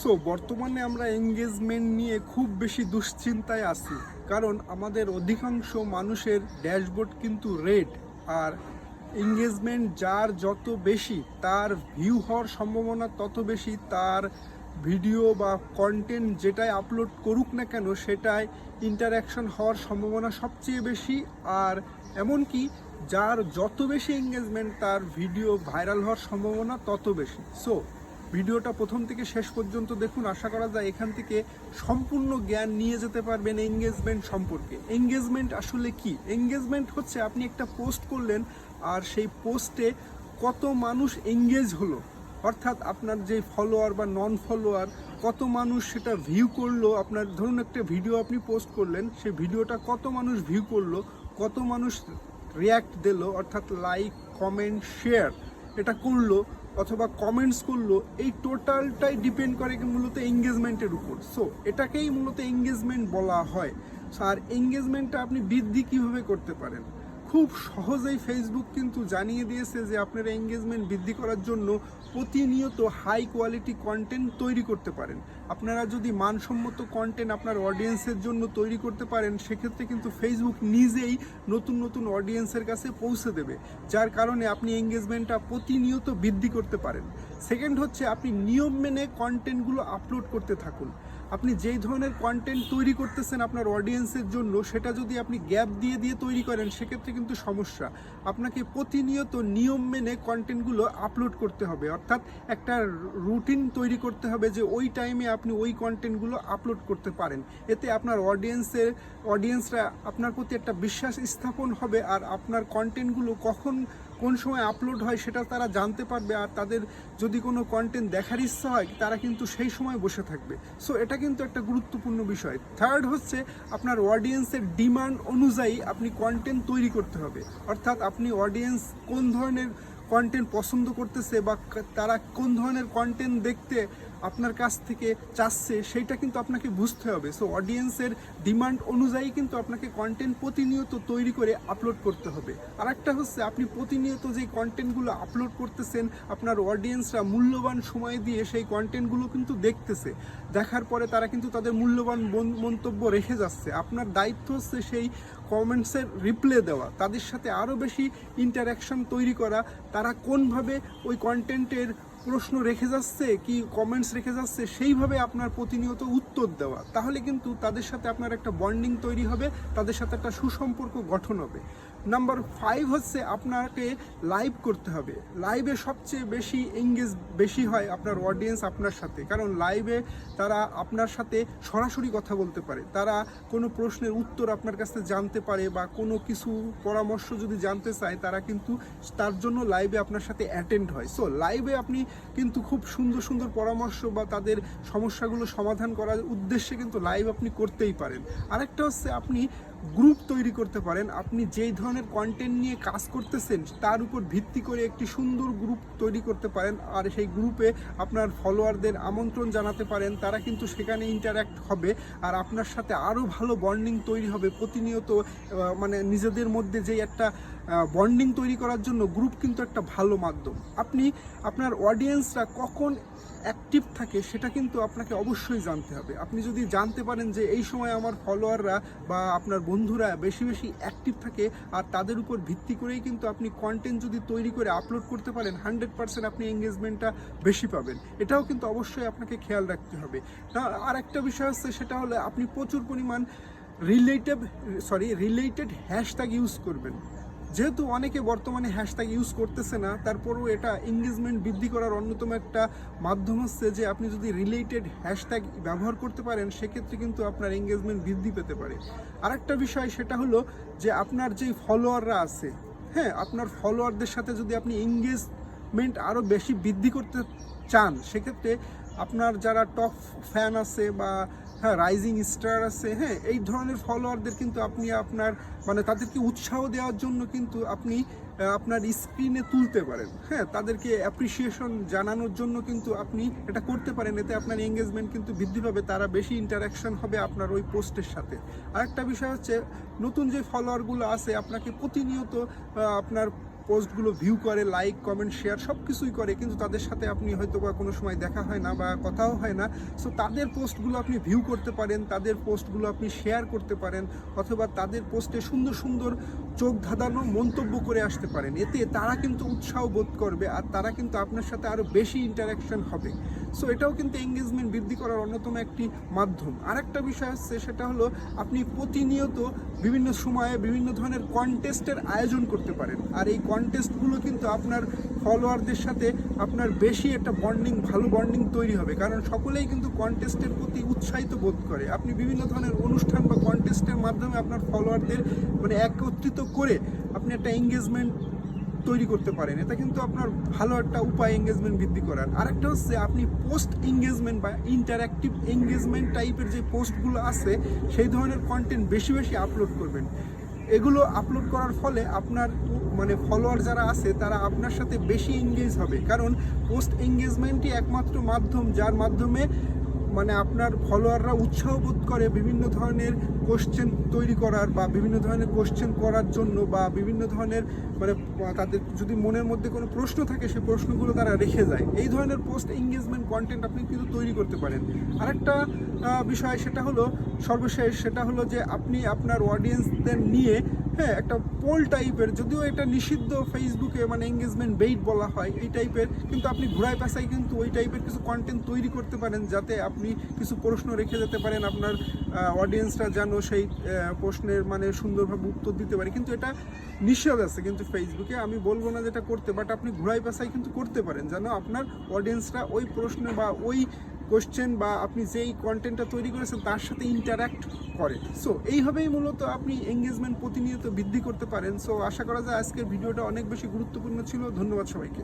So বর্তমানে আমরা engagement নিয়ে খুব বেশি দুশ্চিন্তায় আছি। কারণ আমাদের অধিকাংশ মানুষের ড্যাশবোর্ড কিন্তু রেড আর এঙ্গেজমেন্ট যার যত বেশি, তার ভিউ হওয়ার সম্ভাবনা তত বেশি, তার ভিডিও বা কন্টেন্ট যেটাই আপলোড করুক না কেন, সেটাই ইন্টারাকশন হওয়ার সম্ভাবনা সবচেয়ে বেশি। আর এমনকি যার যত বেশি এঙ্গেজমেন্ট তার ভিডিও ভাইরাল হওয়ার সম্ভাবনা তত বেশি। সো ভিডিওটা প্রথম থেকে শেষ পর্যন্ত দেখুন। আশা করা যায় এখান থেকে সম্পূর্ণ জ্ঞান নিয়ে যেতে পারবেন এঙ্গেজমেন্ট সম্পর্কে। এঙ্গেজমেন্ট আসলে কি? এঙ্গেজমেন্ট হচ্ছে আপনি একটা পোস্ট করলেন আর সেই পোস্টে কত মানুষ এঙ্গেজ হলো। অর্থাৎ আপনার যে ফলোয়ার বা নন ফলোয়ার কত মানুষ সেটা ভিউ করল। আপনার ধরুন একটা ভিডিও আপনি পোস্ট করলেন, সেই ভিডিওটা কত মানুষ ভিউ করল, কত মানুষ রিয়াক্ট দিল, অর্থাৎ লাইক কমেন্ট শেয়ার এটা করল। অথবা কমেন্টস করল, এই টোটালটাই ডিপেন্ড করে মূলত এঙ্গেজমেন্টের উপর। সো এটাকেই মূলত এঙ্গেজমেন্ট বলা হয়। সো আর এঙ্গেজমেন্টটা আপনি বৃদ্ধি কীভাবে করতে পারেন? খুব সহজেই ফেসবুক কিন্তু জানিয়ে দিয়েছে যে, আপনারা এঙ্গেজমেন্ট বৃদ্ধি করার জন্য প্রতিনিয়ত হাই কোয়ালিটি কন্টেন্ট তৈরি করতে পারেন। আপনারা যদি মানসম্মত কন্টেন্ট আপনার অডিয়েন্সের জন্য তৈরি করতে পারেন, সেক্ষেত্রে কিন্তু ফেসবুক নিজেই নতুন নতুন অডিয়েন্সের কাছে পৌঁছে দেবে। যার কারণে আপনি এঙ্গেজমেন্টটা প্রতিনিয়ত বৃদ্ধি করতে পারেন। সেকেন্ড হচ্ছে আপনি নিয়ম মেনে কন্টেন্টগুলো আপলোড করতে থাকুন। আপনি যেই ধরনের কন্টেন্ট তৈরি করতেছেন আপনার অডিয়েন্সের জন্য, সেটা যদি আপনি গ্যাপ দিয়ে দিয়ে তৈরি করেন, সেক্ষেত্রে কিন্তু সমস্যা। আপনাকে প্রতিনিয়ত নিয়ম মেনে কন্টেন্টগুলো আপলোড করতে হবে। অর্থাৎ একটা রুটিন তৈরি করতে হবে যে ওই টাইমে আপনি ওই কন্টেন্টগুলো আপলোড করতে পারেন। এতে আপনার অডিয়েন্সের অডিয়েন্সরা আপনার প্রতি একটা বিশ্বাস স্থাপন হবে আর আপনার কন্টেন্টগুলো কখন কোন সময় আপলোড হয় সেটা তারা জানতে পারবে আর তাদের যদি কোনো কন্টেন্ট দেখার ইচ্ছা হয়, তারা কিন্তু সেই সময় বসে থাকবে। সো এটা কিন্তু একটা গুরুত্বপূর্ণ বিষয়। থার্ড হচ্ছে আপনার অডিয়েন্সের ডিমান্ড অনুযায়ী আপনি কন্টেন্ট তৈরি করতে হবে। অর্থাৎ আপনি অডিয়েন্স কোন ধরনের কন্টেন্ট পছন্দ করতেছে বা তারা কোন ধরনের কন্টেন্ট দেখতে আপনার কাছ থেকে চাচ্ছে, সেইটা কিন্তু আপনাকে বুঝতে হবে। সো অডিয়েন্সের ডিমান্ড অনুযায়ী কিন্তু আপনাকে কন্টেন্ট প্রতিনিয়ত তৈরি করে আপলোড করতে হবে। আর একটা হচ্ছে, আপনি প্রতিনিয়ত যেই কন্টেন্টগুলো আপলোড করতেছেন, আপনার অডিয়েন্সরা মূল্যবান সময় দিয়ে সেই কন্টেন্টগুলো কিন্তু দেখতেছে। দেখার পরে তারা কিন্তু তাদের মূল্যবান মন্তব্য রেখে যাচ্ছে। আপনার দায়িত্ব হচ্ছে সেই কমেন্টসের রিপ্লে দেওয়া, তাদের সাথে আরও বেশি ইন্টারাকশন তৈরি করা, তারা কোনভাবে ওই কন্টেন্টের প্রশ্ন রেখে যাচ্ছে, কি কমেন্টস রেখে যাচ্ছে, সেইভাবে আপনার প্রতিনিয়ত উত্তর দেওয়া। তাহলে কিন্তু তাদের সাথে আপনার একটা বন্ডিং তৈরি হবে, তাদের সাথে একটা সুসম্পর্ক গঠন হবে। নাম্বার ফাইভ হচ্ছে আপনাকে লাইভ করতে হবে। লাইভে সবচেয়ে বেশি এঙ্গেজ বেশি হয় আপনার অডিয়েন্স আপনার সাথে। কারণ লাইভে তারা আপনার সাথে সরাসরি কথা বলতে পারে। তারা কোনো প্রশ্নের উত্তর আপনার কাছে জানতে পারে বা কোনো কিছু পরামর্শ যদি জানতে চায়, তারা কিন্তু তার জন্য লাইভে আপনার সাথে অ্যাটেন্ড হয়। সো লাইভে আপনি কিন্তু খুব সুন্দর সুন্দর পরামর্শ বা তাদের সমস্যাগুলো সমাধান করার উদ্দেশ্যে কিন্তু লাইভ আপনি করতেই পারেন। আরেকটা হচ্ছে আপনি গ্রুপ তৈরি করতে পারেন। আপনি যেই ধরনের কন্টেন্ট নিয়ে কাজ করতেছেন, তার উপর ভিত্তি করে একটি সুন্দর গ্রুপ তৈরি করতে পারেন। আর সেই গ্রুপে আপনার ফলোয়ারদের আমন্ত্রণ জানাতে পারেন। তারা কিন্তু সেখানে ইন্টারাক্ট হবে। আর আপনার সাথে আরও ভালো বন্ডিং তৈরি হবে। প্রতিনিয়ত মানে নিজেদের মধ্যে যেই একটা বন্ডিং তৈরি করার জন্য গ্রুপ কিন্তু একটা ভালো মাধ্যম। আপনি আপনার অডিয়েন্সরা কখন অ্যাক্টিভ থাকে সেটা কিন্তু আপনাকে অবশ্যই জানতে হবে। আপনি যদি জানতে পারেন যে এই সময় আমার ফলোয়াররা বা আপনার বন্ধুরা বেশি বেশি অ্যাক্টিভ থাকে আর তাদের উপর ভিত্তি করেই কিন্তু আপনি কন্টেন্ট যদি তৈরি করে আপলোড করতে পারেন হান্ড্রেড পার্সেন্ট আপনি এঙ্গেজমেন্টটা বেশি পাবেন। এটাও কিন্তু অবশ্যই আপনাকে খেয়াল রাখতে হবে। আর একটা বিষয় হচ্ছে সেটা হলো আপনি প্রচুর পরিমাণ related sorry related hashtag use করবেন। যেহেতু অনেকে বর্তমানে হ্যাশট্যাগ ইউজ করতেছে না, তারপরেও এটা এঙ্গেজমেন্ট বৃদ্ধি করার অন্যতম একটা মাধ্যম হচ্ছে যে আপনি যদি রিলেটেড হ্যাশট্যাগ ব্যবহার করতে পারেন, সেক্ষেত্রে কিন্তু আপনার এঙ্গেজমেন্ট বৃদ্ধি পেতে পারে। আরেকটা বিষয় সেটা হলো যে আপনার যেই ফলোয়াররা আছে হ্যাঁ আপনার ফলোয়ারদের সাথে যদি আপনি এঙ্গেজমেন্ট আরও বেশি বৃদ্ধি করতে চান, সেক্ষেত্রে আপনার যারা টপ ফ্যান আছে বা হ্যাঁ রাইজিং স্টার আছে হ্যাঁ এই ধরনের ফলোয়ারদের কিন্তু আপনি আপনার মানে তাদেরকে উৎসাহ দেওয়ার জন্য কিন্তু আপনি আপনার স্ক্রিনে তুলতে পারেন। হ্যাঁ তাদেরকে অ্যাপ্রিসিয়েশন জানানোর জন্য কিন্তু আপনি এটা করতে পারেন। এতে আপনার এঙ্গেজমেন্ট কিন্তু বৃদ্ধি পাবে, তারা বেশি ইন্টারাকশন হবে আপনার ওই পোস্টের সাথে। আরেকটা বিষয় হচ্ছে, নতুন যে ফলোয়ারগুলো আছে, আপনাকে প্রতিনিয়ত আপনার পোস্টগুলো ভিউ করে লাইক কমেন্ট শেয়ার সব কিছুই করে, কিন্তু তাদের সাথে আপনি হয়তো বা কোনো সময় দেখা হয় না বা কথাও হয় না। সো তাদের পোস্টগুলো আপনি ভিউ করতে পারেন, তাদের পোস্টগুলো আপনি শেয়ার করতে পারেন, অথবা তাদের পোস্টে সুন্দর সুন্দর চোখ ধাঁধানো মন্তব্য করে আসতে পারেন। এতে তারা কিন্তু উৎসাহ বোধ করবে আর তারা কিন্তু আপনার সাথে আরও বেশি ইন্টারাকশন হবে। সো এটাও কিন্তু এঙ্গেজমেন্ট বৃদ্ধি করার অন্যতম একটি মাধ্যম। আরেকটা বিষয় হচ্ছে সেটা হলো, আপনি প্রতিনিয়ত বিভিন্ন সময়ে বিভিন্ন ধরনের কন্টেস্টের আয়োজন করতে পারেন। আর এই কন্টেস্টগুলো কিন্তু আপনার ফলোয়ারদের সাথে আপনার বেশি একটা বন্ডিং ভালো বন্ডিং তৈরি হবে। কারণ সকলেই কিন্তু কন্টেস্টের প্রতি উৎসাহিত বোধ করে। আপনি বিভিন্ন ধরনের অনুষ্ঠান বা কন্টেস্টের মাধ্যমে আপনার ফলোয়ারদের মানে একত্রিত করে আপনি একটা এঙ্গেজমেন্ট তৈরি করতে পারেন। এটা কিন্তু আপনার ভালো একটা উপায় এঙ্গেজমেন্ট বৃদ্ধি করার। আরেকটা হচ্ছে আপনি পোস্ট এঙ্গেজমেন্ট বা ইন্টারাক্টিভ এঙ্গেজমেন্ট টাইপের যে পোস্টগুলো আছে, সেই ধরনের কন্টেন্ট বেশি বেশি আপলোড করবেন। এগুলো আপলোড করার ফলে আপনার মানে ফলোয়ার যারা আছে, তারা আপনার সাথে বেশি এঙ্গেজ হবে। কারণ পোস্ট এঙ্গেজমেন্টই একমাত্র মাধ্যম, যার মাধ্যমে মানে আপনার ফলোয়াররা উৎসাহ বোধ করে বিভিন্ন ধরনের কোশ্চেন তৈরি করার বা বিভিন্ন ধরনের কোশ্চেন করার জন্য বা বিভিন্ন ধরনের মানে তাদের যদি মনের মধ্যে কোনো প্রশ্ন থাকে সেই প্রশ্নগুলো তারা রেখে যায়। এই ধরনের পোস্ট এঙ্গেজমেন্ট কন্টেন্ট আপনি কিন্তু তৈরি করতে পারেন। আরেকটা বিষয় সেটা হলো, সর্বশেষ সেটা হলো যে আপনি আপনার অডিয়েন্সদের নিয়ে হ্যাঁ একটা পোল টাইপের, যদিও এটা নিষিদ্ধ ফেসবুকে মানে এঙ্গেজমেন্ট বেইট বলা হয়, এই টাইপের, কিন্তু আপনি ঘুরায় পেশায় কিন্তু ওই টাইপের কিছু কন্টেন্ট তৈরি করতে পারেন, যাতে আপনি কিছু প্রশ্ন রেখে যেতে পারেন, আপনার অডিয়েন্সরা যেন সেই প্রশ্নের মানে সুন্দরভাবে উত্তর দিতে পারে। কিন্তু এটা নিষেধ আছে কিন্তু ফেসবুকে আমি বলব না যেটা করতে বাট আপনি ঘুরাই পেশায় কিন্তু করতে পারেন, যেন আপনার অডিয়েন্সরা ওই প্রশ্ন বা ওই কোশ্চেন বা আপনি যেই কন্টেন্টটা তৈরি করেছেন তার সাথে ইন্টারাক্ট করে সো এইভাবেই মূলত আপনি এঙ্গেজমেন্ট প্রতিনিয়ত বৃদ্ধি করতে পারেন। সো আশা করা যায় আজকের ভিডিওটা অনেক বেশি গুরুত্বপূর্ণ ছিল। ধন্যবাদ সবাইকে।